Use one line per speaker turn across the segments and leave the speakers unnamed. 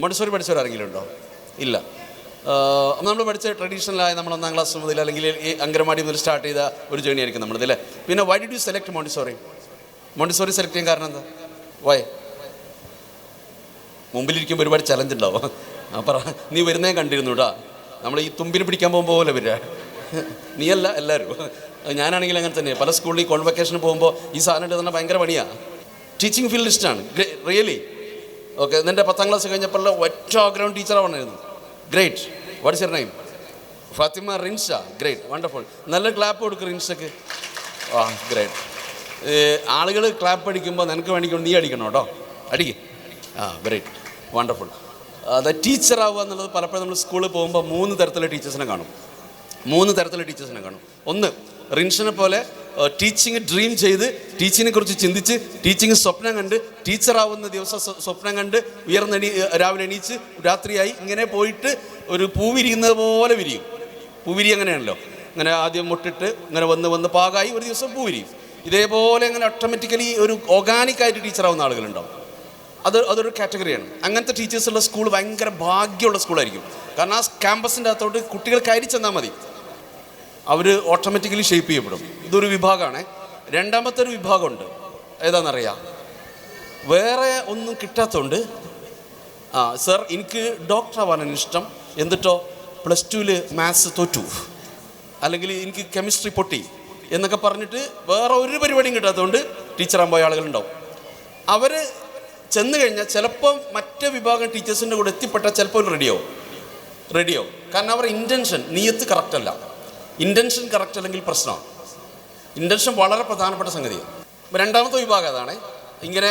Montessori പഠിച്ചവരാരെങ്കിലും ഉണ്ടോ? ഇല്ല. നമ്മൾ പഠിച്ച ട്രഡീഷണലായ നമ്മൾ ഒന്നാം ക്ലാസ് മുതൽ അല്ലെങ്കിൽ ഈ അങ്കനവാടി മുതൽ സ്റ്റാർട്ട് ചെയ്ത ഒരു ജേണി ആയിരിക്കും നമ്മളത് അല്ലേ? പിന്നെ why did you select Montessori Montessori select ചെയ്യാൻ കാരണം എന്താ? വൈ മുമ്പിലിരിക്കുമ്പോൾ ഒരുപാട് ചലഞ്ച് ഉണ്ടാവും. പറ നീ വരുന്നേ കണ്ടിരുന്നു കേട്ടാ നമ്മൾ ഈ തുമ്പിന് പിടിക്കാൻ പോകുമ്പോൾ പോലെ വരിക. നീയല്ല എല്ലാവരും ഞാനാണെങ്കിൽ അങ്ങനെ തന്നെ പല സ്കൂളിൽ കോൺവെക്കേഷന് പോകുമ്പോൾ ഈ സാധനം തന്നെ ഭയങ്കര പണിയാണ് ടീച്ചിങ് ഫീൽഡ് ഇഷ്ടമാണ്. റിയലി ഓക്കെ നിന്റെ പത്താം ക്ലാസ് കഴിഞ്ഞപ്പോൾ ഒറ്റ ആഗ്രഹം ടീച്ചറാവണമായിരുന്നു great what's your name Fathima Rinsha. Great wonderful നല്ല ക്ലാപ്പ് കൊടുക്കും റിൻഷക്ക്. ആ ഗ്രേറ്റ് ആളുകൾ ക്ലാപ്പ് അടിക്കുമ്പോൾ നിനക്ക് വേണ്ടിക്കൊണ്ട് നീ അടിക്കണം കേട്ടോ. അടിക്ക്. ആ ഗ്രേറ്റ് വണ്ടർഫുൾ അത് ടീച്ചറാവുക എന്നുള്ളത് പലപ്പോഴും നമ്മൾ സ്കൂളിൽ പോകുമ്പോൾ മൂന്ന് തരത്തിലുള്ള ടീച്ചേഴ്സിനെ കാണും. മൂന്ന് തരത്തിലുള്ള ടീച്ചേഴ്സിനെ കാണും. ഒന്ന് റിൻഷനെ പോലെ ടീച്ചിങ് ഡ്രീം ചെയ്ത് ടീച്ചിങ്ങിനെ കുറിച്ച് ചിന്തിച്ച് ടീച്ചിങ് സ്വപ്നം കണ്ട് ടീച്ചറാവുന്ന ദിവസം സ്വപ്നം കണ്ട് ഉയർന്നെണീ രാവിലെ എണീച്ച് രാത്രിയായി ഇങ്ങനെ പോയിട്ട് ഒരു പൂ വിരിയുന്നത് പോലെ വിരിയും. പൂ വിരി അങ്ങനെയാണല്ലോ. ഇങ്ങനെ ആദ്യം മുട്ടിട്ട് ഇങ്ങനെ വന്ന് വന്ന് പാകായി ഒരു ദിവസം പൂ വിരിയും ഇതേപോലെ ഇങ്ങനെ ഓട്ടോമാറ്റിക്കലി ഒരു ഓർഗാനിക്കായിട്ട് ടീച്ചറാവുന്ന ആളുകളുണ്ടാവും. അത് അതൊരു കാറ്റഗറിയാണ് അങ്ങനത്തെ ടീച്ചേഴ്സുള്ള സ്കൂൾ ഭയങ്കര ഭാഗ്യമുള്ള സ്കൂളായിരിക്കും കാരണം ആ ക്യാമ്പസിന്റെ അകത്തോട്ട് കുട്ടികൾ കയറി ചെന്നാൽ മതി. അവർ ഓട്ടോമാറ്റിക്കലി ഷേപ്പ് ചെയ്യപ്പെടും. ഇതൊരു വിഭാഗമാണ് രണ്ടാമത്തെ ഒരു വിഭാഗമുണ്ട്. ഏതാണെന്നറിയാം വേറെ ഒന്നും കിട്ടാത്തതുകൊണ്ട് ആ സർ എനിക്ക് ഡോക്ടർ ആവാനാണ് ഇഷ്ടം. എന്നിട്ടോ പ്ലസ് ടുവിൽ മാത്സ് തോറ്റു. അല്ലെങ്കിൽ എനിക്ക് കെമിസ്ട്രി പൊട്ടി എന്നൊക്കെ പറഞ്ഞിട്ട് വേറെ ഒരു പരിപാടിയും കിട്ടാത്തതുകൊണ്ട് ടീച്ചറാൻ പോയ ആളുകളുണ്ടാവും. അവർ ചെന്ന് കഴിഞ്ഞാൽ ചിലപ്പോൾ മറ്റേ വിഭാഗം ടീച്ചേഴ്സിന്റെ കൂടെ എത്തിപ്പെട്ടാൽ ചിലപ്പോൾ റെഡിയാവും റെഡിയാവും കാരണം അവരുടെ ഇന്റൻഷൻ നീയത്ത് കറക്റ്റ് അല്ല. ഇന്റൻഷൻ കറക്റ്റ് അല്ലെങ്കിൽ പ്രശ്നമാണ്. ഇന്റൻഷൻ വളരെ പ്രധാനപ്പെട്ട സംഗതിയാണ്. രണ്ടാമത്തെ വിഭാഗം അതാണ് ഇങ്ങനെ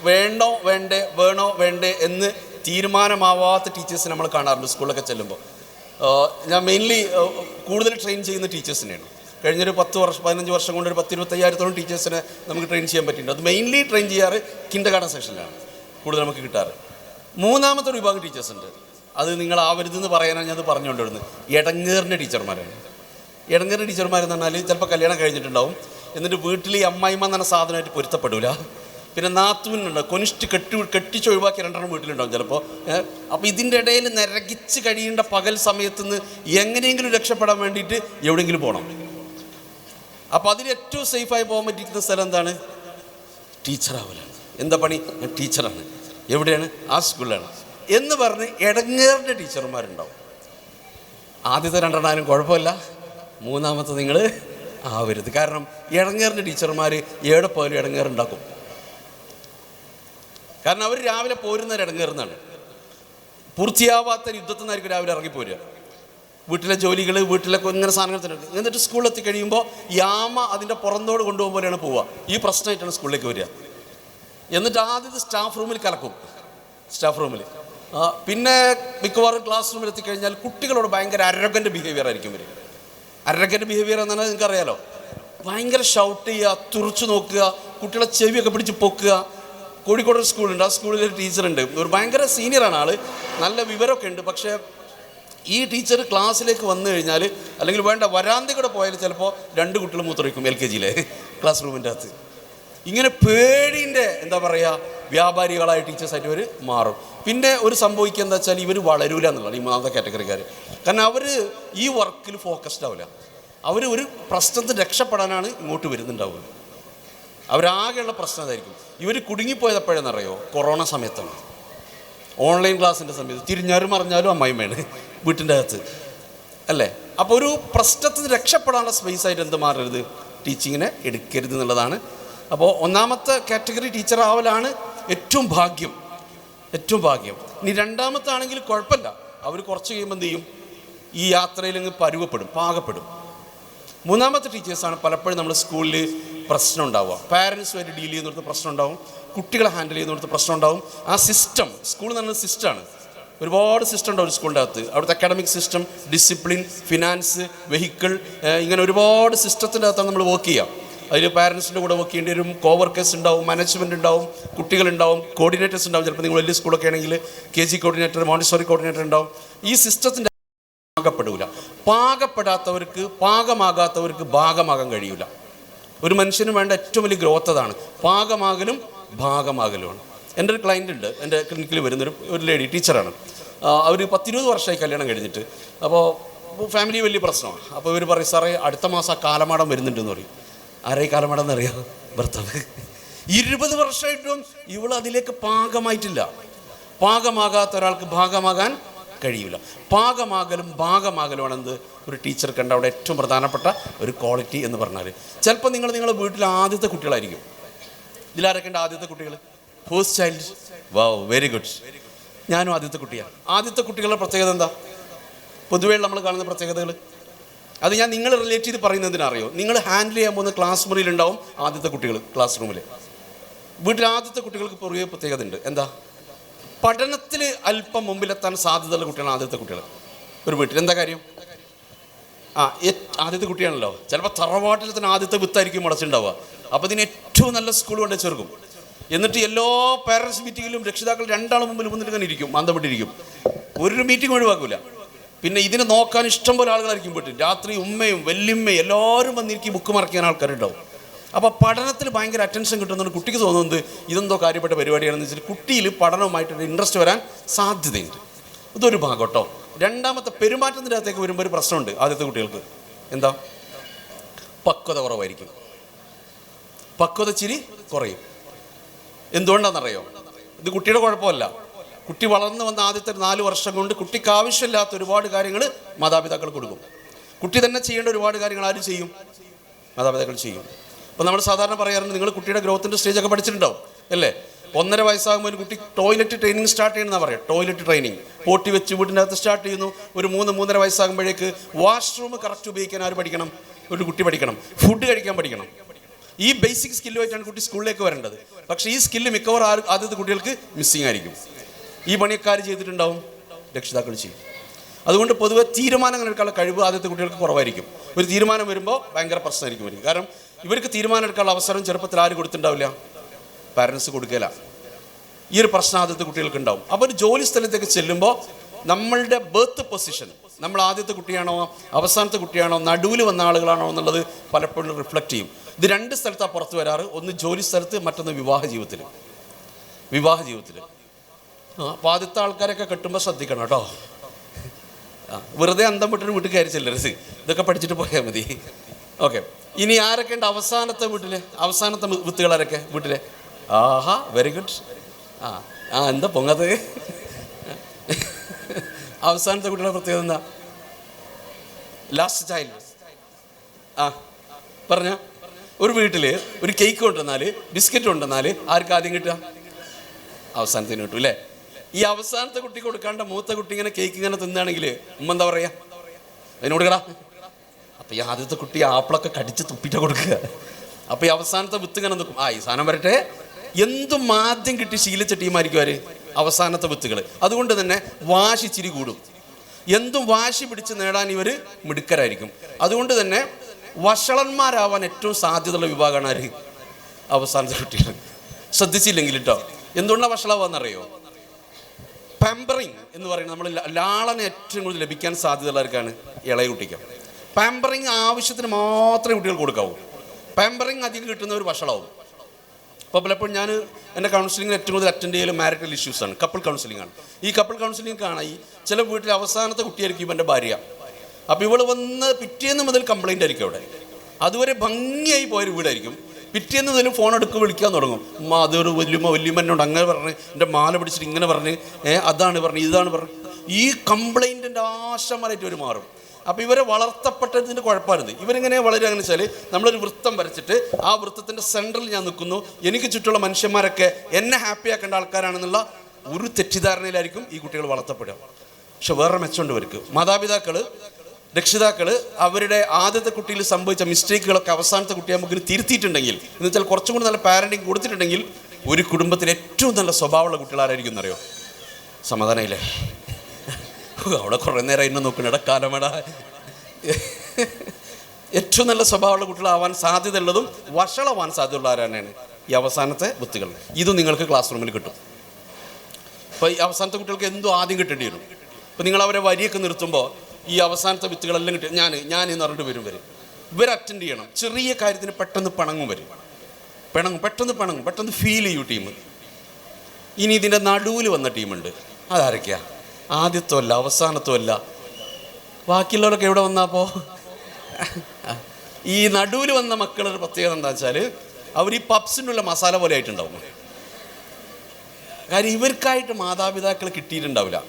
വേണ്ടോ വേണ്ടേ വേണോ വേണ്ടേ എന്ന് തീരുമാനമാവാത്ത ടീച്ചേഴ്സിനെ നമ്മൾ കാണാറുണ്ട് സ്കൂളിലൊക്കെ ചെല്ലുമ്പോൾ. ഞാൻ മെയിൻലി കൂടുതൽ ട്രെയിൻ ചെയ്യുന്ന ടീച്ചേഴ്സിനെയാണ് കഴിഞ്ഞൊരു പത്ത് വർഷം പതിനഞ്ച് വർഷം കൊണ്ട് ഒരു പത്ത് ഇരുപത്തയ്യായിരത്തോളം ടീച്ചേഴ്സിനെ നമുക്ക് ട്രെയിൻ ചെയ്യാൻ പറ്റിയിട്ടുണ്ട്. അത് മെയിൻലി ട്രെയിൻ ചെയ്യാറ് കിൻഡർ ഗാർഡൻ സെക്ഷനിലാണ് കൂടുതൽ നമുക്ക് കിട്ടാറ്. മൂന്നാമത്തെ ഒരു വിഭാഗം ടീച്ചേഴ്സ് ഉണ്ട്. അത് നിങ്ങൾ ആവരുതെന്ന് പറയാനാണ് ഞാൻ അത് പറഞ്ഞുകൊണ്ടിരുന്നത്. ഇടങ്ങേറിന്റെ ടീച്ചർമാരാണ് ഇടങ്ങേറിന്റെ ടീച്ചർമാരെന്ന് പറഞ്ഞാൽ ചിലപ്പോൾ കല്യാണം കഴിഞ്ഞിട്ടുണ്ടാവും. എന്നിട്ട് വീട്ടിൽ ഈ അമ്മായിമ്മ എന്ന സാധനമായിട്ട് പൊരുത്തപ്പെടില്ല പിന്നെ നാത്തൂനുണ്ട് കൊനിഷ്ട് കെട്ടി കെട്ടിച്ച് ഒഴിവാക്കി രണ്ടെണ്ണം വീട്ടിലുണ്ടാവും ചിലപ്പോൾ അപ്പോൾ ഇതിന്റെ ഇടയിൽ നിരകിച്ച് കഴിയേണ്ട പകൽ സമയത്ത് നിന്ന് എങ്ങനെയെങ്കിലും രക്ഷപ്പെടാൻ വേണ്ടിയിട്ട് എവിടെയെങ്കിലും പോകണം അപ്പോൾ അതിൽ ഏറ്റവും സേഫായി പോകാൻ പറ്റിയിരിക്കുന്ന സ്ഥലം എന്താണ്? ടീച്ചറാവലാണ്. എന്താ പണി? ഞാൻ ടീച്ചറാണ്. എവിടെയാണ്? ആ സ്കൂളിലാണ്. എന്ന് പറഞ്ഞ് ഇടങ്ങേറിന്റെ ടീച്ചർമാരുണ്ടാവും. ആദ്യത്തെ രണ്ടെണ്ണാനും കുഴപ്പമില്ല. മൂന്നാമത്തെ നിങ്ങൾ ആവരുത്. കാരണം ഇടങ്ങേറിന്റെ ടീച്ചർമാർ എവിടെ പോയാലും ഇടങ്ങേറുണ്ടാക്കും. കാരണം അവർ രാവിലെ പോരുന്നവർ ഇടങ്ങേറുന്നതാണ്. പൂർത്തിയാവാത്ത യുദ്ധത്തിൽ നിന്നായിരിക്കും രാവിലെ ഇറങ്ങിപ്പോരുക വീട്ടിലെ ജോലികൾ വീട്ടിലെ ഇങ്ങനെ സാധനങ്ങൾ തന്നെ. എന്നിട്ട് സ്കൂളിലെത്തി കഴിയുമ്പോൾ യാമ അതിന്റെ പുറന്തോട് കൊണ്ടുപോകുമ്പോഴാണ് പോവുക. ഈ പ്രശ്നമായിട്ടാണ് സ്കൂളിലേക്ക് വരിക. എന്നിട്ട് ആദ്യത്തെ സ്റ്റാഫ് റൂമിൽ കലക്കും. സ്റ്റാഫ് റൂമിൽ. പിന്നെ മിക്കവാറും ക്ലാസ് റൂമിൽ എത്തിക്കഴിഞ്ഞാൽ കുട്ടികളോട് ഭയങ്കര അരഗന്റെ ബിഹേവിയർ ആയിരിക്കും ഇവർ അരഗന്റെ ബിഹേവിയർ എന്ന് പറഞ്ഞാൽ നിങ്ങൾക്കറിയാലോ? ഭയങ്കര ഷൗട്ട് ചെയ്യുക തുറച്ചു നോക്കുക കുട്ടികളെ ചെവിയൊക്കെ പിടിച്ച് പൊക്കുക. കോഴിക്കോട് ഒരു സ്കൂളുണ്ട് ആ സ്കൂളിൽ ഒരു ടീച്ചറുണ്ട് ഒരു ഭയങ്കര സീനിയറാണ് ആൾ നല്ല വിവരമൊക്കെ ഉണ്ട്. പക്ഷേ ഈ ടീച്ചർ ക്ലാസ്സിലേക്ക് വന്നു കഴിഞ്ഞാൽ അല്ലെങ്കിൽ വേണ്ട വരാന്തി കൂടെ പോയാൽ ചിലപ്പോൾ രണ്ട് കുട്ടികൾ മൂത്രയ്ക്കും എൽ കെ ജിയിലെ ക്ലാസ് റൂമിന്റെ അകത്ത്. ഇങ്ങനെ പേടിന്റെ എന്താ പറയുക വ്യാപാരികളായ ടീച്ചേഴ്സായിട്ട് ഇവർ മാറും. പിന്നെ ഒരു സംഭവിക്കുക എന്താ വെച്ചാൽ ഇവർ വളരൂല എന്നുള്ളതാണ് ഈ മൂന്നാമത്തെ കാറ്റഗറിക്കാർ കാരണം അവർ ഈ വർക്കിൽ ഫോക്കസ്ഡ് ആവില്ല. അവർ ഒരു പ്രശ്നത്തിൽ രക്ഷപ്പെടാനാണ് ഇങ്ങോട്ട് വരുന്നുണ്ടാവുക. അവരാകെയുള്ള പ്രശ്നം അതായിരിക്കും. ഇവർ കുടുങ്ങിപ്പോയത് അറിയോ, കൊറോണ സമയത്താണ്. ഓൺലൈൻ ക്ലാസ്സിന്റെ സമയത്ത് തിരിഞ്ഞാലും മറിഞ്ഞാലും അമ്മായിമ്മയാണ് വീട്ടിന്റെ അകത്ത്. അല്ലേ? അപ്പോൾ ഒരു പ്രശ്നത്തിൽ രക്ഷപ്പെടാനുള്ള സ്പേസ് ആയിട്ട് എന്ത് മാറരുത്? ടീച്ചിങ്ങിനെ എടുക്കരുത് എന്നുള്ളതാണ്. അപ്പോൾ ഒന്നാമത്തെ കാറ്റഗറി ടീച്ചർ ആവലാണ് ഏറ്റവും ഭാഗ്യം. ഏറ്റവും ഭാഗ്യം. ഇനി രണ്ടാമത്തെ ആണെങ്കിൽ കുഴപ്പമില്ല. അവർ കുറച്ച് കഴിയുമ്പോൾ എന്ത് ചെയ്യും? ഈ യാത്രയിൽ അങ്ങ് പരുവപ്പെടും പാകപ്പെടും. മൂന്നാമത്തെ ടീച്ചേഴ്സാണ് പലപ്പോഴും നമ്മുടെ സ്കൂളിൽ പ്രശ്നം ഉണ്ടാവുക. പാരൻസുമായിട്ട് ഡീൽ ചെയ്യുന്നിടത്ത് പ്രശ്നം ഉണ്ടാവും. കുട്ടികളെ ഹാൻഡിൽ ചെയ്യുന്നിടത്ത് പ്രശ്നം ഉണ്ടാവും. ആ സിസ്റ്റം സ്കൂൾ എന്ന് പറയുന്നത് സിസ്റ്റമാണ് ഒരുപാട് സിസ്റ്റം ഉണ്ടാവും സ്കൂളിന്റെ അകത്ത് അവിടുത്തെ academic system discipline finance vehicle ഇങ്ങനെ ഒരുപാട് സിസ്റ്റത്തിന്റെ അകത്താണ് നമ്മൾ വർക്ക് ചെയ്യുക. അതിൽ പാരൻസിന്റെ കൂടെ വർക്ക് ചെയ്യേണ്ടി വരും. കോവർക്കേഴ്സ് ഉണ്ടാവും മാനേജ്മെന്റ് ഉണ്ടാവും കുട്ടികളുണ്ടാവും കോർഡിനേറ്റേഴ്സ് ഉണ്ടാവും. ചിലപ്പോൾ നിങ്ങൾ വലിയ സ്കൂളൊക്കെ ആണെങ്കിൽ K G coordinator Montessori coordinator ഉണ്ടാവും. ഈ സിസ്റ്റത്തിന്റെ പാകപ്പെടൂല. പാകപ്പെടാത്തവർക്ക് പാകമാകാത്തവർക്ക് ഭാഗമാകാൻ കഴിയൂല. ഒരു മനുഷ്യന് വേണ്ട ഏറ്റവും വലിയ ഗ്രോത്ത് അതാണ്. പാകമാകലും ഭാഗമാകലുമാണ്. എന്റെ ഒരു ക്ലയന്റ് ഉണ്ട്. എന്റെ ക്ലിനിക്കിൽ വരുന്നൊരു ഒരു ലേഡി ടീച്ചറാണ് അവർ പത്തിരുപത് വർഷമായി കല്യാണം കഴിഞ്ഞിട്ട്. അപ്പോൾ ഫാമിലി വലിയ പ്രശ്നമാണ്. അപ്പോൾ ഇവർ പറയും സാറേ അടുത്ത മാസം കാലമാടം വരുന്നുണ്ടെന്ന് പറയും. ആരായി കാലമാടം എന്നറിയാം ഭർത്താവ്. ഇരുപത് വർഷമായിട്ടും ഇവൾ അതിലേക്ക് പാകമായിട്ടില്ല. പാകമാകാത്ത ഒരാൾക്ക് ഭാഗമാകാൻ കഴിയില്ല. പാകമാകലും ഭാഗമാകലുമാണ് എന്ത് ഒരു ടീച്ചർ കണ്ട അവിടെ ഏറ്റവും പ്രധാനപ്പെട്ട ഒരു ക്വാളിറ്റി എന്ന് പറഞ്ഞാൽ ചിലപ്പോൾ നിങ്ങൾ നിങ്ങളുടെ വീട്ടിലെ ആദ്യത്തെ കുട്ടികളായിരിക്കും. ഇതിലാരൊക്കെ ഉണ്ട് ആദ്യത്തെ കുട്ടികൾ first child wow very good ഞാനും ആദ്യത്തെ കുട്ടിയാണ് ആദ്യത്തെ കുട്ടികളുടെ പ്രത്യേകത എന്താ? പൊതുവേ നമ്മൾ കാണുന്ന പ്രത്യേകതകൾ അത് ഞാൻ നിങ്ങൾ റിലേറ്റ് ചെയ്ത് പറയുന്നതിനറിയോ നിങ്ങൾ ഹാൻഡിൽ ചെയ്യാൻ പോകുന്ന ക്ലാസ് മുറിയിലുണ്ടാവും ആദ്യത്തെ കുട്ടികൾ ക്ലാസ് റൂമിൽ വീട്ടിൽ ആദ്യത്തെ കുട്ടികൾക്ക് പുറകെ പ്രത്യേകത ഉണ്ട്. എന്താ? പഠനത്തിൽ അല്പം മുമ്പിലെത്താൻ സാധ്യതയുള്ള കുട്ടിയാണ് ആദ്യത്തെ കുട്ടികൾ ഒരു വീട്ടിൽ എന്താ കാര്യം? ആ ആദ്യത്തെ കുട്ടിയാണല്ലോ. ചിലപ്പോൾ തറവാട്ടിൽ തന്നെ ആദ്യത്തെ വിത്തായിരിക്കും മുളച്ചുണ്ടാവുക അപ്പോൾ ഇതിന് ഏറ്റവും നല്ല സ്കൂൾ കൊണ്ട് ചേർക്കും എന്നിട്ട് എല്ലാ പേരൻസ് മീറ്റിങ്ങിലും രക്ഷിതാക്കൾ രണ്ടാളും മുമ്പിൽ വന്നിട്ട് തന്നെ ഇരിക്കും മന്ദപ്പെട്ടിരിക്കും. ഒരു മീറ്റിംഗ് ഒഴിവാക്കില്ല പിന്നെ ഇതിനെ നോക്കാൻ ഇഷ്ടം പോലെ ആളുകളായിരിക്കും വീട്ടിൽ. രാത്രി ഉമ്മയും വല്യമ്മയും എല്ലാവരും വന്നിരിക്കും ബുക്ക് മറക്കാൻ ആൾക്കാരുണ്ടാവും. അപ്പോൾ പഠനത്തിൽ ഭയങ്കര അറ്റൻഷൻ കിട്ടുന്നുണ്ട് കുട്ടിക്ക് തോന്നുന്നത് ഇതെന്തോ കാര്യപ്പെട്ട പരിപാടിയാണെന്ന് വെച്ചാൽ കുട്ടിയിൽ പഠനവുമായിട്ടൊരു ഇൻട്രസ്റ്റ് വരാൻ സാധ്യതയുണ്ട്. ഇതൊരു ഭാഗം കേട്ടോ. രണ്ടാമത്തെ പെരുമാറ്റത്തിന്റെ അകത്തേക്ക് വരുമ്പോൾ ഒരു പ്രശ്നമുണ്ട് ആദ്യത്തെ കുട്ടികൾക്ക്. എന്താ? പക്വത കുറവായിരിക്കും. പക്വത ചിരി കുറയും. എന്തുകൊണ്ടാണെന്നറിയോ? ഇത് കുട്ടിയുടെ കുഴപ്പമല്ല. കുട്ടി വളർന്നു വന്ന ആദ്യത്തെ നാല് വർഷം കൊണ്ട് കുട്ടിക്ക് ആവശ്യമില്ലാത്ത ഒരുപാട് കാര്യങ്ങൾ മാതാപിതാക്കൾ കൊടുക്കും. കുട്ടി തന്നെ ചെയ്യേണ്ട ഒരുപാട് കാര്യങ്ങൾ ആരും ചെയ്യും? മാതാപിതാക്കൾ ചെയ്യും. അപ്പോൾ നമ്മൾ സാധാരണ പറയാറുണ്ട് നിങ്ങൾ കുട്ടിയുടെ ഗ്രോത്തിന്റെ സ്റ്റേജൊക്കെ പഠിച്ചിട്ടുണ്ടാവും അല്ലേ? ഒന്നര വയസ്സാകുമ്പോൾ ഒരു കുട്ടി ടോയ്ലറ്റ് ട്രെയിനിങ് സ്റ്റാർട്ട് ചെയ്യണമെന്നാണ് പറയാം. Toilet training. പോട്ടി വെച്ച് വീടിന്റെ അകത്ത് സ്റ്റാർട്ട് ചെയ്യുന്നു. ഒരു മൂന്ന് മൂന്നര വയസ്സാകുമ്പോഴേക്ക് വാഷ്റൂം കറക്റ്റ് ഉപയോഗിക്കാൻ ആര് പഠിക്കണം? ഒരു കുട്ടി പഠിക്കണം. ഫുഡ് കഴിക്കാൻ പഠിക്കണം. ഈ ബേസിക് സ്കില്ലുമായിട്ടാണ് കുട്ടി സ്കൂളിലേക്ക് വരേണ്ടത്. പക്ഷേ ഈ സ്കില്ല് മിക്കവാറും ആര് ആദ്യത്തെ കുട്ടികൾക്ക് മിസ്സിങ് ആയിരിക്കും. ഈ പണിയൊക്കെ ആര് ചെയ്തിട്ടുണ്ടാവും? രക്ഷിതാക്കൾ ചെയ്യും. അതുകൊണ്ട് പൊതുവെ തീരുമാനങ്ങൾ എടുക്കാനുള്ള കഴിവ് ആദ്യത്തെ കുട്ടികൾക്ക് കുറവായിരിക്കും. ഒരു തീരുമാനം വരുമ്പോൾ ഭയങ്കര പ്രശ്നമായിരിക്കും വരും കാരണം ഇവർക്ക് തീരുമാനം എടുക്കാനുള്ള അവസരം ചെറുപ്പത്തിൽ ആര് കൊടുത്തിട്ടുണ്ടാവില്ല? പാരൻസ് കൊടുക്കില്ല ഈ ഒരു പ്രശ്നം ആദ്യത്തെ കുട്ടികൾക്ക് ഉണ്ടാവും അപ്പോൾ ഒരു ജോലി സ്ഥലത്തേക്ക് ചെല്ലുമ്പോൾ നമ്മളുടെ ബർത്ത് പൊസിഷൻ നമ്മൾ ആദ്യത്തെ കുട്ടിയാണോ അവസാനത്തെ കുട്ടിയാണോ നടുവിൽ വന്ന ആളുകളാണോ എന്നുള്ളത് പലപ്പോഴും റിഫ്ലക്റ്റ് ചെയ്യും. ഇത് രണ്ട് സ്ഥലത്താണ് പുറത്ത് വരാറ്. ഒന്ന് ജോലി സ്ഥലത്ത് മറ്റൊന്ന് വിവാഹ ജീവിതത്തിൽ വിവാഹ ജീവിതത്തിൽ അപ്പോൾ ആദ്യത്തെ ആൾക്കാരൊക്കെ കെട്ടുമ്പോൾ ശ്രദ്ധിക്കണം കേട്ടോ. വെറുതെ അന്തം വിട്ടൊരു വീട്ടിൽ കയറി ചെല്ലരുത്. ഇതൊക്കെ പഠിച്ചിട്ട് പോയാൽ മതി. ഓക്കെ ഇനി ആരൊക്കെ ഉണ്ട് അവസാനത്തെ വീട്ടിൽ അവസാനത്തെ വിത്തുകൾ വിത്തുകളാരൊക്കെ വീട്ടിലെ? ആഹാ വെരി ഗുഡ് ആ ആ എന്താ പൊങ്ങത്? അവസാനത്തെ കുട്ടികളുടെ പ്രത്യേകത എന്താ? ലാസ്റ്റ് ചൈൽഡ് ആ പറഞ്ഞ. ഒരു വീട്ടിൽ ഒരു കേക്ക് കൊണ്ടുവന്നാൽ ബിസ്ക്കറ്റ് കൊണ്ടുവന്നാൽ ആർക്ക് ആദ്യം കിട്ടുക? അവസാനത്തിന് കിട്ടും അല്ലേ? ഈ അവസാനത്തെ കുട്ടി കൊടുക്കാണ്ട് മൂത്ത കുട്ടി ഇങ്ങനെ കേക്ക് ഇങ്ങനെ തിന്നാണെങ്കിൽ ഉമ്മ എന്താ പറയാ? അതിനോട് കടാ. അപ്പൊ ഈ ആദ്യത്തെ കുട്ടി ആപ്പിളൊക്കെ കടിച്ച് തുപ്പിട്ട് കൊടുക്കുക. അപ്പോൾ ഈ അവസാനത്തെ വിത്ത് ഇങ്ങനെ നിൽക്കും. ആ ഈ സാധനം വരട്ടെ. എന്തും ആദ്യം കിട്ടി ശീലിച്ച ടീമായിരിക്കും അവർ അവസാനത്തെ വിത്തുകൾ അതുകൊണ്ട് തന്നെ വാശി ചിരി കൂടും. എന്തും വാശി പിടിച്ച് നേടാൻ ഇവർ മിടുക്കരായിരിക്കും. അതുകൊണ്ട് തന്നെ വഷളന്മാരാവാൻ ഏറ്റവും സാധ്യതയുള്ള വിഭാഗമാണ് ആര്? അവസാനത്തെ കുട്ടികൾ ശ്രദ്ധിച്ചില്ലെങ്കിൽ കേട്ടോ എന്തുകൊണ്ടാണ് വഷളാവാന്നറിയോ? പാമ്പറിങ് എന്ന് പറയുന്നത് നമ്മൾ ലാളനെ ഏറ്റവും കൂടുതൽ ലഭിക്കാൻ സാധ്യതയുള്ളവർക്കാണ് ഇളയ കുട്ടിക്ക്. പാമ്പറിങ് ആവശ്യത്തിന് മാത്രമേ കുട്ടികൾ കൊടുക്കാവൂ. പാമ്പറിങ് അധികം ഒരു വഷളാവും. അപ്പോൾ പലപ്പോഴും ഞാൻ എന്റെ കൗൺസിലിംഗിൽ ഏറ്റവും കൂടുതൽ അറ്റൻഡ് ചെയ്യലും മാരിറ്റൽ ഇഷ്യൂസാണ് കപ്പിൾ കൗൺസിലിംഗ് ആണ്. ഈ കപ്പിൾ കൗൺസിലിംഗ് കാണാൻ ഈ ചില വീട്ടിൽ അവസാനത്തെ കുട്ടിയായിരിക്കും ഇവന്റെ ഭാര്യ. അപ്പോൾ ഇവൾ വന്ന് പിറ്റേന്ന് മുതൽ കംപ്ലൈന്റ് ആയിരിക്കും അവിടെ. അതുവരെ ഭംഗിയായി പോയൊരു വീടായിരിക്കും. പിറ്റേന്ന് മുതൽ ഫോൺ എടുക്ക് വിളിക്കാൻ തുടങ്ങും. ഉമ്മ അതൊരു വല്യമ്മ വല്യമ്മനോട് അങ്ങനെ പറഞ്ഞ് എന്റെ മാല പിടിച്ചിട്ട് ഇങ്ങനെ പറഞ്ഞ് അതാണ് പറഞ്ഞ് ഇതാണ് പറഞ്ഞ്. ഈ കംപ്ലൈന്റിന്റെ ആശമാരായിട്ട് ഒരു മാറും. അപ്പോൾ ഇവരെ വളർത്തപ്പെട്ടതിന്റെ കുഴപ്പമായിരുന്നു. ഇവരിങ്ങനെ വളരുക എന്ന് വെച്ചാൽ നമ്മളൊരു വൃത്തം വരച്ചിട്ട് ആ വൃത്തത്തിന്റെ സെന്ററിൽ ഞാൻ നിൽക്കുന്നു. എനിക്ക് ചുറ്റുള്ള മനുഷ്യന്മാരൊക്കെ എന്നെ ഹാപ്പി ആക്കേണ്ട ആൾക്കാരാണെന്നുള്ള ഒരു തെറ്റിദ്ധാരണയിലായിരിക്കും ഈ കുട്ടികൾ വളർത്തപ്പെടുക. പക്ഷെ വേറെ മെച്ചമുണ്ട് ഇവർക്ക്. മാതാപിതാക്കൾ രക്ഷിതാക്കൾ അവരുടെ ആദ്യത്തെ കുട്ടിയിൽ സംഭവിച്ച മിസ്റ്റേക്കുകളൊക്കെ അവസാനത്തെ കുട്ടിയാകുമ്പോൾ തിരുത്തിയിട്ടുണ്ടെങ്കിൽ എന്ന് വെച്ചാൽ കുറച്ചും കൂടി നല്ല പാരന്റിങ് കൊടുത്തിട്ടുണ്ടെങ്കിൽ ഒരു കുടുംബത്തിൽ ഏറ്റവും നല്ല സ്വഭാവമുള്ള കുട്ടികളാരായിരിക്കും എന്നറിയോ? സമാധാനമില്ലേ? അവിടെ കുറേ നേരം എന്നെ നോക്കണടാ കാലമട ഏറ്റവും നല്ല സ്വഭാവമുള്ള കുട്ടികളാവാൻ സാധ്യതയുള്ളതും വഷളാവാൻ സാധ്യതയുള്ള ആരാണ്? ഈ അവസാനത്തെ ബുദ്ധികൾ ഇത് നിങ്ങൾക്ക് ക്ലാസ് റൂമിൽ കിട്ടും. അപ്പോൾ ഈ അവസാനത്തെ കുട്ടികൾക്ക് എന്തോ ആദ്യം കിട്ടേണ്ടി വരും. അപ്പോൾ നിങ്ങൾ അവരെ വരിയൊക്കെ നിർത്തുമ്പോൾ ഈ അവസാനത്തെ വിത്തുകളെല്ലാം കിട്ടി ഞാൻ ഞാൻ എന്ന് പറഞ്ഞിട്ട് വരും വരും ഇവർ അറ്റൻഡ് ചെയ്യണം. ചെറിയ കാര്യത്തിന് പെട്ടെന്ന് പണങ്ങും വരും പിണങ്ങും പെട്ടെന്ന് പണങ്ങും പെട്ടെന്ന് ഫീൽ ചെയ്യൂ ടീം ഇനി ഇതിന്റെ നടുവിൽ വന്ന ടീമുണ്ട് അതാരൊക്കെയാ? ആദ്യത്തോ അല്ല ബാക്കിയുള്ളവരൊക്കെ എവിടെ വന്നപ്പോൾ ഈ നടുവിൽ വന്ന മക്കളുടെ പ്രത്യേകത എന്താ വെച്ചാൽ അവർ ഈ പപ്സിനുള്ള മസാല പോലെ ആയിട്ടുണ്ടാവും. കാര്യം ഇവർക്കായിട്ട് മാതാപിതാക്കൾ കിട്ടിയിട്ടുണ്ടാവില്ല.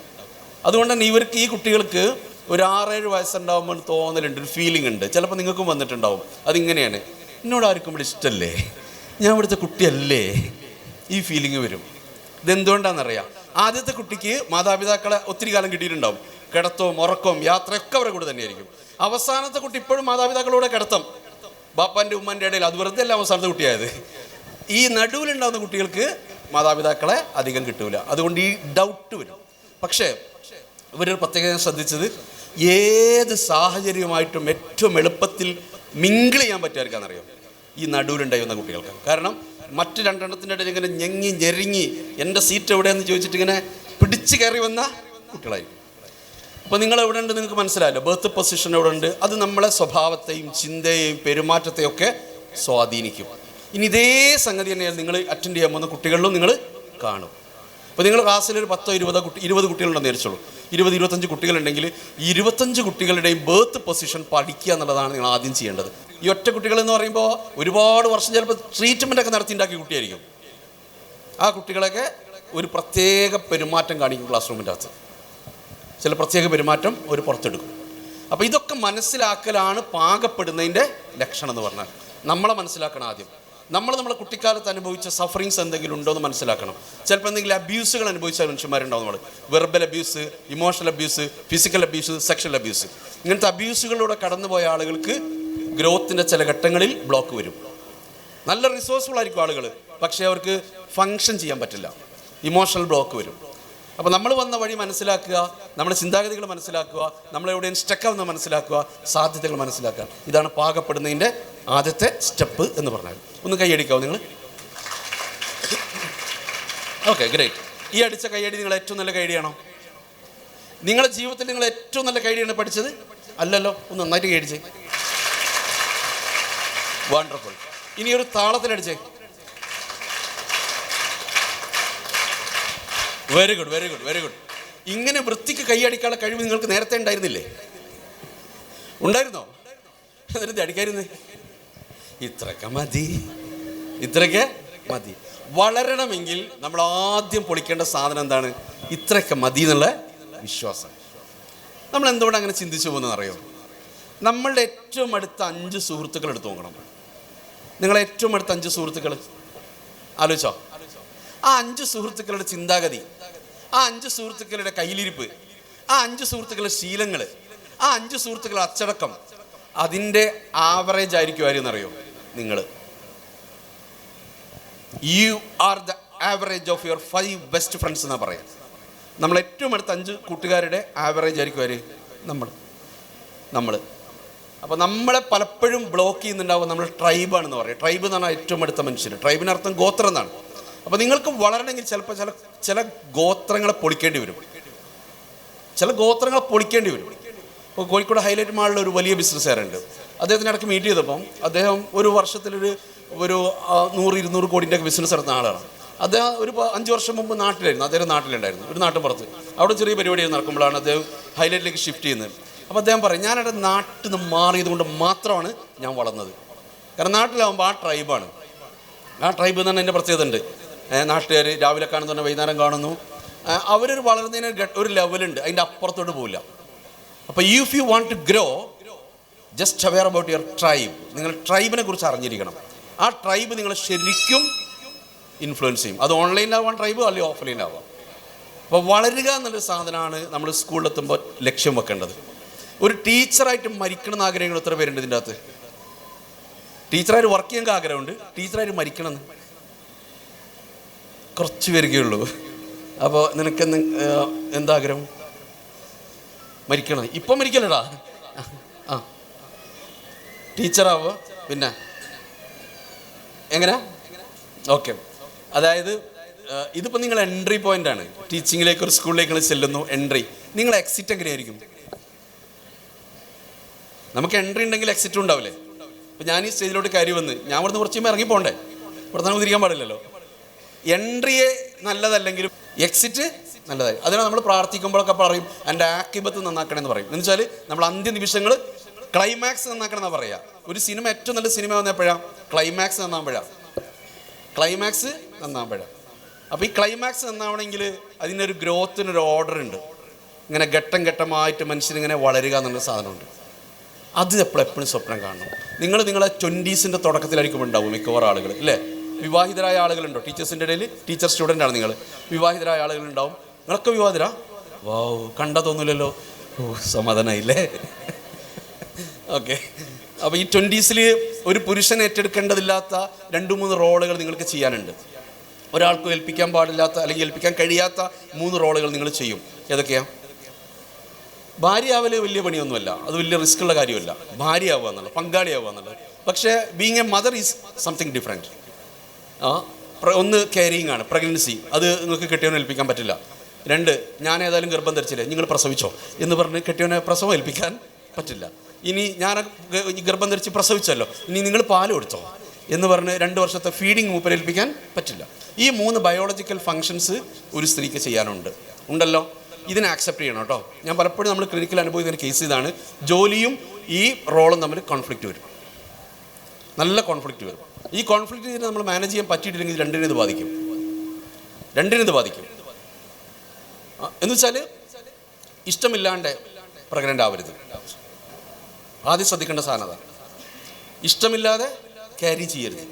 അതുകൊണ്ട് തന്നെ ഇവർക്ക് ഈ കുട്ടികൾക്ക് ഒരു ആറേഴ് വയസ്സുണ്ടാകുമ്പോൾ ഒരു തോന്നലുണ്ട് ഒരു ഫീലിംഗ് ഉണ്ട്. ചിലപ്പോൾ നിങ്ങൾക്കും വന്നിട്ടുണ്ടാവും. അതിങ്ങനെയാണ്. എന്നോട് ആർക്കും ഇവിടെ ഇഷ്ടമല്ലേ ഞാൻ ഇവിടുത്തെ കുട്ടിയല്ലേ? ഈ ഫീലിംഗ് വരും. ഇതെന്തുകൊണ്ടാണെന്നറിയാം ആദ്യത്തെ കുട്ടിക്ക് മാതാപിതാക്കളെ ഒത്തിരി കാലം കിട്ടിയിട്ടുണ്ടാവും. കിടത്തവും ഉറക്കവും യാത്രയൊക്കെ അവരുടെ കൂടെ തന്നെയായിരിക്കും. അവസാനത്തെ കുട്ടി ഇപ്പോഴും മാതാപിതാക്കളോടെ കിടത്തം. ബാപ്പാന്റെ ഉമ്മന്റെ ഇടയിൽ അത് വെറുതെ അല്ല അവസാനത്തെ കുട്ടിയായത്. ഈ നടുവിലുണ്ടാകുന്ന കുട്ടികൾക്ക് മാതാപിതാക്കളെ അധികം കിട്ടൂല. അതുകൊണ്ട് ഈ ഡൗട്ട് വരും. പക്ഷേ ഇവരൊരു പ്രത്യേകത ശ്രദ്ധിച്ചത് ഏത് സാഹചര്യവുമായിട്ടും ഏറ്റവും എളുപ്പത്തിൽ മിങ്കിൾ ചെയ്യാൻ പറ്റുമായിരിക്കാന്നറിയാം. ഈ നടുവിലുണ്ടായിരുന്ന കുട്ടികൾക്ക്. കാരണം മറ്റ് രണ്ടെണ്ണത്തിന്റെ ഇടയിൽ ഇങ്ങനെ ഞെങ്ങി ഞെരിങ്ങി എന്റെ സീറ്റ് എവിടെയെന്ന് ചോദിച്ചിട്ട് ഇങ്ങനെ പിടിച്ച് കയറി വന്ന കുട്ടികളായിരിക്കും. അപ്പോൾ നിങ്ങൾ എവിടെ ഉണ്ട് നിങ്ങൾക്ക് മനസ്സിലായല്ലോ. ബർത്ത് പൊസിഷൻ എവിടെ ഉണ്ട് അത് നമ്മളെ സ്വഭാവത്തെയും ചിന്തയെയും പെരുമാറ്റത്തെയും ഒക്കെ സ്വാധീനിക്കും. ഇനി ഇതേ സംഗതി തന്നെയാണ് നിങ്ങൾ അറ്റൻഡ് ചെയ്യാൻ പോകുന്ന കുട്ടികളിലും നിങ്ങൾ കാണും. അപ്പോൾ നിങ്ങൾ ക്ലാസ്സിൽ ഒരു പത്തോ ഇരുപതോ കുട്ടി ഇരുപത് കുട്ടികളുണ്ടെന്ന് വിചാരിച്ചോളൂ. ഇരുപത് ഇരുപത്തഞ്ച് കുട്ടികളുണ്ടെങ്കിൽ ഇരുപത്തഞ്ച് കുട്ടികളുടെയും ബേർത്ത് പൊസിഷൻ പഠിക്കുക എന്നുള്ളതാണ് നിങ്ങൾ ആദ്യം ചെയ്യേണ്ടത്. ഈ ഒറ്റ കുട്ടികൾ എന്ന് പറയുമ്പോൾ ഒരുപാട് വർഷം ചിലപ്പോൾ ട്രീറ്റ്മെന്റ് ഒക്കെ നടത്തി ഉണ്ടാക്കിയ കുട്ടിയായിരിക്കും. ആ കുട്ടികളൊക്കെ ഒരു പ്രത്യേക പെരുമാറ്റം കാണിക്കും ക്ലാസ് റൂമിന്റെ അകത്ത്. ചില പ്രത്യേക പെരുമാറ്റം ഒരു പുറത്തെടുക്കും. അപ്പോൾ ഇതൊക്കെ മനസ്സിലാക്കലാണ് പാകപ്പെടുന്നതിന്റെ ലക്ഷണം എന്ന് പറഞ്ഞാൽ നമ്മളെ മനസ്സിലാക്കണം ആദ്യം. നമ്മൾ നമ്മുടെ കുട്ടിക്കാലത്ത് അനുഭവിച്ച സഫറിങ്സ് എന്തെങ്കിലും ഉണ്ടോ എന്ന് മനസ്സിലാക്കണം. ചിലപ്പോൾ എന്തെങ്കിലും അബ്യൂസുകൾ അനുഭവിച്ച മനുഷ്യന്മാരുണ്ടാവും നമ്മൾ verbal abuse emotional abuse physical abuse sexual abuse ഇങ്ങനത്തെ അബ്യൂസുകളിലൂടെ കടന്നുപോയ ആളുകൾക്ക് ഗ്രോത്തിന്റെ ചില ഘട്ടങ്ങളിൽ ബ്ലോക്ക് വരും. നല്ല റിസോഴ്സ്ഫുൾ ആയിരിക്കും ആളുകൾ പക്ഷേ അവർക്ക് ഫങ്ഷൻ ചെയ്യാൻ പറ്റില്ല. ഇമോഷണൽ ബ്ലോക്ക് വരും. അപ്പോൾ നമ്മൾ വന്ന വഴി മനസ്സിലാക്കുക നമ്മുടെ ചിന്താഗതികൾ മനസ്സിലാക്കുക നമ്മളെവിടെയും സ്റ്റക്കാവുന്ന മനസ്സിലാക്കുക സാധ്യതകൾ മനസ്സിലാക്കുക. ഇതാണ് പാകപ്പെടുന്നതിന്റെ ആദ്യത്തെ സ്റ്റെപ്പ് എന്ന് പറഞ്ഞാൽ. ഒന്ന് കൈയടിക്കാവോ നിങ്ങൾ? ഓക്കെ ഗ്രേറ്റ് ഈ അടിച്ച കൈയടി നിങ്ങൾ ഏറ്റവും നല്ല കൈയടിയാണോ നിങ്ങളുടെ ജീവിതത്തിൽ നിങ്ങൾ ഏറ്റവും നല്ല കൈയടിയാണ് പഠിച്ചത്? അല്ലല്ലോ ഒന്ന് നന്നായിട്ട് കൈയടിച്ചേ വണ്ടർഫുൾ ഇനി ഒരു താളത്തിലടിച്ചേ very good very good very good ഇങ്ങനെ വൃത്തിക്ക് കൈയടിക്കാനുള്ള കഴിവ് നിങ്ങൾക്ക് നേരത്തെ ഉണ്ടായിരുന്നില്ലേ? ഉണ്ടായിരുന്നോ? എന്നിട്ട് അടിക്കായിരുന്നേ ഇത്രക്ക മതി. ഇത്രക്ക മതി. വളരണമെങ്കിൽ നമ്മൾ ആദ്യം പൊളിക്കേണ്ട സാധനം എന്താണ്? ഇത്രയൊക്കെ മതി എന്നുള്ള വിശ്വാസം. നമ്മൾ എന്തുകൊണ്ട് അങ്ങനെ ചിന്തിച്ചു പോകുന്നത് അറിയോ? നമ്മളുടെ ഏറ്റവും അടുത്ത അഞ്ച് സുഹൃത്തുക്കൾ എടുത്തു നോക്കണം. നിങ്ങളെ ഏറ്റവും അടുത്ത അഞ്ച് സുഹൃത്തുക്കൾ? ആലോചിച്ചോ? ആ അഞ്ച് സുഹൃത്തുക്കളുടെ ചിന്താഗതി ആ അഞ്ച് സുഹൃത്തുക്കളുടെ കയ്യിലിരിപ്പ് ആ അഞ്ച് സുഹൃത്തുക്കളുടെ ശീലങ്ങൾ ആ അഞ്ച് സുഹൃത്തുക്കളുടെ അച്ചടക്കം അതിന്റെ ആവറേജ് ആയിരിക്കും അറിയോ നിങ്ങൾ you are the average of your five best friends എന്നാണ് പറയാം. നമ്മൾ ഏറ്റവും അടുത്ത അഞ്ച് കൂട്ടുകാരുടെ ആവറേജ് ആയിരിക്കും ആര്? നമ്മൾ നമ്മൾ അപ്പോൾ നമ്മളെ പലപ്പോഴും ബ്ലോക്ക് ചെയ്യുന്നുണ്ടാവും നമ്മൾ ട്രൈബാണെന്ന് പറയും. ട്രൈബ് എന്ന് പറഞ്ഞാൽ ഏറ്റവും അടുത്ത മനുഷ്യർ ട്രൈബിനർത്ഥം ഗോത്രം എന്നാണ്. അപ്പോൾ നിങ്ങൾക്ക് വളരണമെങ്കിൽ ചിലപ്പോൾ ചില ചില ഗോത്രങ്ങളെ പൊളിക്കേണ്ടി വരും. ചില ഗോത്രങ്ങളെ പൊളിക്കേണ്ടി വരും. ഇപ്പോൾ കോഴിക്കോട് ഹൈലൈറ്റ് മാളിൽ ഒരു വലിയ ബിസിനസ്സുകാരുണ്ട്. അദ്ദേഹത്തിന് ഇടയ്ക്ക് മീറ്റ് ചെയ്തപ്പം അദ്ദേഹം ഒരു വർഷത്തിലൊരു ഒരു നൂറ് ഇരുന്നൂറ് കോടിന്റെ ബിസിനസ് നടത്തുന്ന ആളാണ്. അദ്ദേഹം ഒരു അഞ്ച് വർഷം മുമ്പ് നാട്ടിലായിരുന്നു. അദ്ദേഹം നാട്ടിലുണ്ടായിരുന്നു. ഒരു നാട്ടിൻ പുറത്ത് അവിടെ ചെറിയ പരിപാടി നടക്കുമ്പോഴാണ് അദ്ദേഹം ഹൈലൈറ്റിലേക്ക് ഷിഫ്റ്റ് ചെയ്യുന്നത്. അപ്പോൾ അദ്ദേഹം പറയും ഞാനവിടെ നാട്ടിൽ നിന്ന് മാറിയത് കൊണ്ട് മാത്രമാണ് ഞാൻ വളർന്നത്. കാരണം നാട്ടിലാവുമ്പോൾ ആ ട്രൈബാണ്. ആ ട്രൈബ് എന്ന് തന്നെ എന്റെ പ്രത്യേകത ഉണ്ട്. നാട്ടുകാർ രാവിലെ കാണുന്നുണ്ട് വൈകുന്നേരം കാണുന്നു. അവരൊരു വളർന്നതിന് ഒരു ലെവലുണ്ട് അതിന്റെ അപ്പുറത്തോട്ട് പോവില്ല. അപ്പോൾ if you want to grow just aware about your tribe നിങ്ങൾ ട്രൈബിനെ കുറിച്ച് അറിഞ്ഞിരിക്കണം. ആ ട്രൈബ് നിങ്ങളെ ശരിക്കും ഇൻഫ്ലുവൻസ് ചെയ്യും. അത് ഓൺലൈനിലാവാം ട്രൈബ് അല്ലെങ്കിൽ ഓഫ്ലൈനിലാവാം അപ്പോൾ വളരുക എന്നുള്ളൊരു സാധനമാണ് നമ്മൾ സ്കൂളിലെത്തുമ്പോൾ ലക്ഷ്യം വെക്കേണ്ടത്. ഒരു ടീച്ചറായിട്ട് മരിക്കണം എന്ന് ആഗ്രഹങ്ങൾ എത്ര പേരുണ്ട് ഇതിന്റെ അകത്ത്? ടീച്ചറായിട്ട് വർക്ക് ചെയ്യാൻ ആഗ്രഹമുണ്ട്. ടീച്ചറായിട്ട് മരിക്കണം കുറച്ച് പേർക്കേ ഉള്ളൂ. അപ്പോൾ നിനക്ക് എന്ത് ആഗ്രഹം? മരിക്കണം ഇപ്പം മരിക്കല്ലടാ. ആ. ടീച്ചറാവോ? പിന്നെ? എങ്ങനെ? ഓക്കെ. അതായത് ഇതിപ്പോൾ നിങ്ങൾ എൻട്രി പോയിന്റ് ആണ്. ടീച്ചിങ്ങിലേക്ക് ഒരു സ്കൂളിലേക്ക് ചെല്ലുന്നു എൻട്രി നിങ്ങൾ എക്സിറ്റ് എങ്ങനെയായിരിക്കും? നമുക്ക് എൻട്രി ഉണ്ടെങ്കിൽ എക്സിറ്റ് ഉണ്ടാവില്ലേ? അപ്പോൾ ഞാൻ ഈ സ്റ്റേജിലോട്ട് കയറി വന്ന് ഞാൻ ഇവിടുന്ന് കുറച്ച് കഴിയുമ്പോൾ ഇറങ്ങി പോകണ്ടേ ഇവിടെ നമുക്ക് തിരിക്കാൻ പാടില്ലല്ലോ. എൻട്രിയെ നല്ലതല്ലെങ്കിലും എക്സിറ്റ് നല്ലതായി. അതിനാണ് നമ്മൾ പ്രാർത്ഥിക്കുമ്പോഴൊക്കെ പറയും എന്റെ ആക്കിബത്ത് നന്നാക്കണമെന്ന് പറയും. എന്ന് വെച്ചാൽ നമ്മൾ അന്ത്യ നിമിഷങ്ങൾ ക്ലൈമാക്സ് നന്നാക്കണം എന്നാണ് പറയുക ഒരു സിനിമ ഏറ്റവും നല്ല സിനിമ വന്നപ്പോഴാണ് ക്ലൈമാക്സ് നന്നാകുമ്പോഴാണ് ക്ലൈമാക്സ് നന്നാകുമ്പോഴാണ് അപ്പോൾ ഈ ക്ലൈമാക്സ് നന്നാവണമെങ്കിൽ അതിനൊരു ഗ്രോത്തിനൊരു ഓർഡർ ഉണ്ട്. ഇങ്ങനെ ഘട്ടം ഘട്ടമായിട്ട് മനുഷ്യനിങ്ങനെ വളരുക എന്നുള്ള സാധനമുണ്ട്. അത് എപ്പോഴെപ്പോഴും സ്വപ്നം കാണണം. നിങ്ങൾ നിങ്ങളെ ട്വന്റീസിന്റെ തുടക്കത്തിലായിരിക്കും ഉണ്ടാവും മിക്കവാറും ആളുകൾ അല്ലേ വിവാഹിതരായ ആളുകളുണ്ടോ? ടീച്ചേഴ്സിന്റെ ഇടയിൽ ടീച്ചർ സ്റ്റുഡന്റ് ആണ് നിങ്ങൾ. വിവാഹിതരായ ആളുകളുണ്ടാവും നിങ്ങളൊക്കെ വിവാഹിതരാ? വാവ് കണ്ട തോന്നില്ലല്ലോ ഓ സമാധാനമായില്ലേ ഓക്കെ. അപ്പോൾ ഈ ട്വന്റീസിൽ ഒരു പുരുഷൻ ഏറ്റെടുക്കേണ്ടതില്ലാത്ത രണ്ട് മൂന്ന് റോളുകൾ നിങ്ങൾക്ക് ചെയ്യാനുണ്ട്. ഒരാൾക്കും ഏൽപ്പിക്കാൻ പാടില്ലാത്ത അല്ലെങ്കിൽ ഏൽപ്പിക്കാൻ കഴിയാത്ത മൂന്ന് റോളുകൾ നിങ്ങൾ ചെയ്യും. ഏതൊക്കെയാണ് ഭാര്യയാവൽ വലിയ പണിയൊന്നുമല്ല. അത് വലിയ റിസ്ക് ഉള്ള കാര്യമല്ല. ഭാര്യയാവുക എന്നുള്ളത് പങ്കാളിയാവുക എന്നുള്ളത്. പക്ഷേ being a mother is something different ഒന്ന് കെയറിങ് ആണ് പ്രഗ്നൻസി അത് നിങ്ങൾക്ക് കെട്ടിയവനെ ഏൽപ്പിക്കാൻ പറ്റില്ല. രണ്ട് ഞാൻ ഏതായാലും ഗർഭം ധരിച്ചില്ലേ നിങ്ങൾ പ്രസവിച്ചോ എന്ന് പറഞ്ഞ് കെട്ടിയവനെ പ്രസവം ഏൽപ്പിക്കാൻ പറ്റില്ല. ഇനി ഞാൻ ഗർഭം ധരിച്ച് പ്രസവിച്ചല്ലോ ഇനി നിങ്ങൾ പാൽ കൊടുത്തോ എന്ന് പറഞ്ഞ് രണ്ട് വർഷത്തെ ഫീഡിങ് മൂപ്പരേൽപ്പിക്കാൻ പറ്റില്ല. ഈ മൂന്ന് ബയോളജിക്കൽ ഫങ്ഷൻസ് ഒരു സ്ത്രീക്ക് ചെയ്യാനുണ്ട്. ഉണ്ടല്ലോ? ഇതിനെ ആക്സെപ്റ്റ് ചെയ്യണം കേട്ടോ. ഞാൻ പലപ്പോഴും നമ്മൾ ക്ലിനിക്കിൽ അനുഭവിക്കുന്ന കേസ് ഇതാണ് ജോലിയും ഈ റോളും തമ്മിൽ കോൺഫ്ലിക്റ്റ് വരും. നല്ല കോൺഫ്ലിക്റ്റ് വരും. ഈ കോൺഫ്ലിക്റ്റ് ഇതിനെ നമ്മൾ മാനേജ് ചെയ്യാൻ പറ്റിയിട്ടില്ലെങ്കിൽ രണ്ടിനും ഇത് ബാധിക്കും. രണ്ടിനും ഇത് ബാധിക്കും. എന്ന് വെച്ചാൽ ഇഷ്ടമില്ലാണ്ട് പ്രഗ്നന്റ് ആവരുത്. ആദ്യം ശ്രദ്ധിക്കേണ്ട സാധനത ഇഷ്ടമില്ലാതെ ക്യാരി ചെയ്യരുത്.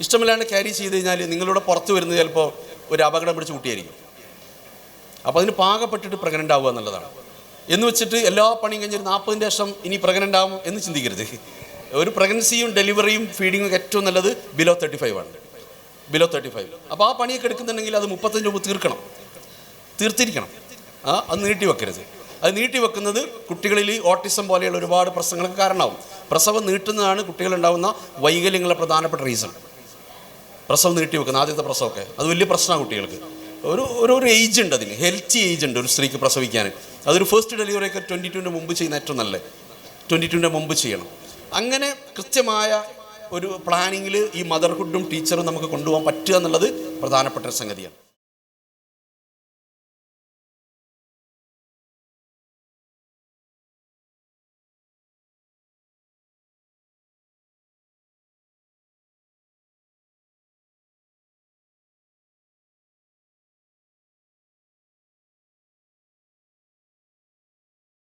ഇഷ്ടമില്ലാണ്ട് ക്യാരി ചെയ്ത് കഴിഞ്ഞാൽ നിങ്ങളിവിടെ പുറത്ത് വരുന്നത് ചിലപ്പോൾ ഒരു അപകടം പിടിച്ച് കുട്ടിയായിരിക്കും. അപ്പോൾ അതിന് പാകപ്പെട്ടിട്ട് പ്രഗ്നന്റ് ആവുക എന്നുള്ളതാണ്. എന്ന് വെച്ചിട്ട് എല്ലാ പണിയും കഴിഞ്ഞൊരു നാൽപ്പതിന്റെ ശേഷം ഇനി പ്രഗ്നന്റ് ആവും എന്ന് ചിന്തിക്കരുത്. ഒരു പ്രഗ്നൻസിയും ഡെലിവറിയും ഫീഡിങ്ങും ഏറ്റവും നല്ലത് ബിലോ തേർട്ടി ഫൈവ് ആണ്. ബിലോ തേർട്ടി ഫൈവ് അപ്പോൾ ആ പണിയൊക്കെ എടുക്കുന്നുണ്ടെങ്കിൽ അത് മുപ്പത്തഞ്ച് രൂപ തീർക്കണം. തീർത്തിരിക്കണം. ആ അത് നീട്ടി വെക്കരുത്. അത് നീട്ടി വെക്കുന്നത് കുട്ടികളിൽ ഓട്ടിസം പോലെയുള്ള ഒരുപാട് പ്രശ്നങ്ങൾക്ക് കാരണമാവും. പ്രസവം നീട്ടുന്നതാണ് കുട്ടികളുണ്ടാവുന്ന വൈകല്യങ്ങളുടെ പ്രധാനപ്പെട്ട റീസൺ പ്രസവം നീട്ടി വെക്കുന്നത് ആദ്യത്തെ പ്രസവമൊക്കെ. അത് വലിയ പ്രശ്നമാണ് കുട്ടികൾക്ക്. ഒരു ഒരു ഒരു ഏജ് ഉണ്ട് അതിന്. ഹെൽത്തി ഏജ് ഉണ്ട് ഒരു സ്ത്രീക്ക് പ്രസവിക്കാൻ അതൊരു ഫസ്റ്റ് ഡെലിവറി ഒക്കെ ട്വന്റി ടുവിന്റെ മുമ്പ് ചെയ്യുന്ന ഏറ്റവും നല്ലത് ട്വന്റി ടുവിന്റെ മുമ്പ് ചെയ്യണം. അങ്ങനെ കൃത്യമായ ഒരു പ്ലാനിങ്ങിൽ ഈ മദർഹുഡും ടീച്ചറും നമുക്ക് കൊണ്ടുപോകാൻ പറ്റുക എന്നുള്ളത് പ്രധാനപ്പെട്ട സംഗതിയാണ്.